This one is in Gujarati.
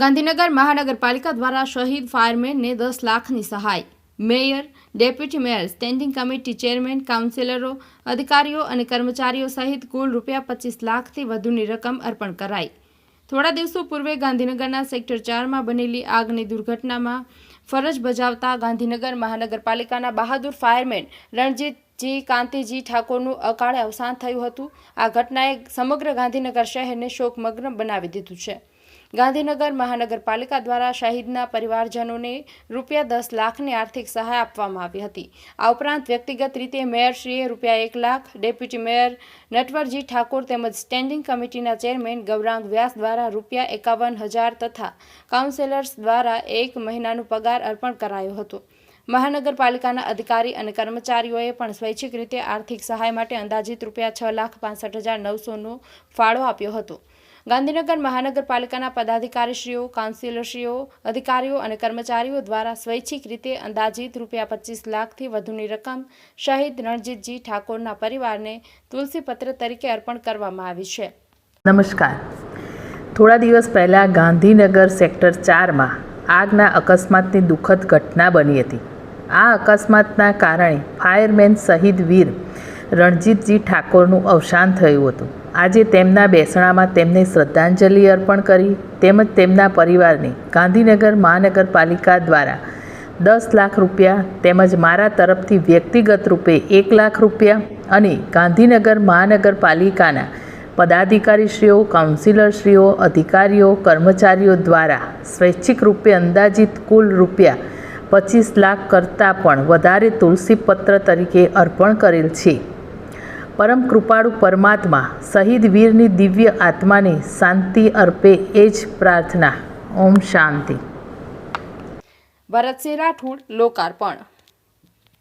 ગાંધીનગર મહાનગરપાલિકા દ્વારા શહીદ ફાયરમેનને દસ લાખની સહાય. Mayor, deputy mayor, standing committee chairman, કાઉન્સિલરો, અધિકારીઓ અને કર્મચારીઓ સહિત કુલ રૂપિયા પચીસ લાખથી વધુની રકમ અર્પણ કરાઈ. થોડા દિવસો પૂર્વે ગાંધીનગરના સેક્ટર ચારમાં બનેલી આગની દુર્ઘટનામાં ફરજ બજાવતા ગાંધીનગર મહાનગરપાલિકાના બહાદુર ફાયરમેન રણજીતજી કાંતિજી ઠાકોરનું અકાળે અવસાન થયું હતું. આ ઘટનાએ સમગ્ર ગાંધીનગર શહેરને શોકમગ્ન બનાવી દીધું છે. ગાંધીનગર મહાનગરપાલિકા દ્વારા શહીદના પરિવારજનોને રૂપિયા દસ લાખની આર્થિક સહાય આપવામાં આવી હતી. આ ઉપરાંત વ્યક્તિગત રીતે મેયરશ્રીએ રૂપિયા એક લાખ, ડેપ્યુટી મેયર નટવરજી ઠાકોર તેમજ સ્ટેન્ડિંગ કમિટીના ચેરમેન ગૌરાંગ વ્યાસ દ્વારા રૂપિયા એકાવન હજાર તથા કાઉન્સેલર્સ દ્વારા એક મહિનાનું પગાર અર્પણ કરાયો હતો. મહાનગરપાલિકાના અધિકારી અને કર્મચારીઓએ પણ સ્વૈચ્છિક રીતે આર્થિક સહાય માટે અંદાજિત રૂપિયા છ લાખ પાસઠ હજાર નવસોનો ફાળો આપ્યો હતો. ગાંધીનગર મહાનગરપાલિકાના પદાધિકારીશ્રીઓ, કાઉન્સિલરશ્રીઓ, અધિકારીઓ અને કર્મચારીઓ દ્વારા સ્વૈચ્છિક રીતે અંદાજિત રૂપિયા પચીસ લાખથી વધુની રકમ શહીદ રણજીતજી ઠાકોરના પરિવારને તુલસીપત્ર તરીકે અર્પણ કરવામાં આવી છે. નમસ્કાર. થોડા દિવસ પહેલાં ગાંધીનગર સેક્ટર ચારમાં આગના અકસ્માતની દુઃખદ ઘટના બની હતી. આ અકસ્માતના કારણે ફાયરમેન શહીદ વીર રણજીતજી ઠાકોરનું અવસાન થયું હતું. આજે તેમના બેસણામાં તેમને શ્રદ્ધાંજલિ અર્પણ કરી તેમજ તેમના પરિવારને ગાંધીનગર મહાનગરપાલિકા દ્વારા દસ લાખ રૂપિયા તેમજ મારા તરફથી વ્યક્તિગત રૂપે એક લાખ રૂપિયા અને ગાંધીનગર મહાનગરપાલિકાના પદાધિકારીશ્રીઓ, કાઉન્સિલરશ્રીઓ, અધિકારીઓ, કર્મચારીઓ દ્વારા સ્વૈચ્છિક રૂપે અંદાજિત કુલ રૂપિયા પચીસ લાખ કરતાં પણ વધારે તુલસીપત્ર તરીકે અર્પણ કરેલ છે. પરમ કૃપાળુ પરમાત્મા શહીદ વીરની દિવ્ય આત્માને શાંતિ અર્પે એ જ પ્રાર્થના. ઓમ શાંતિ. ભરતસિંહ રાઠોડ, લોકાર્પણ.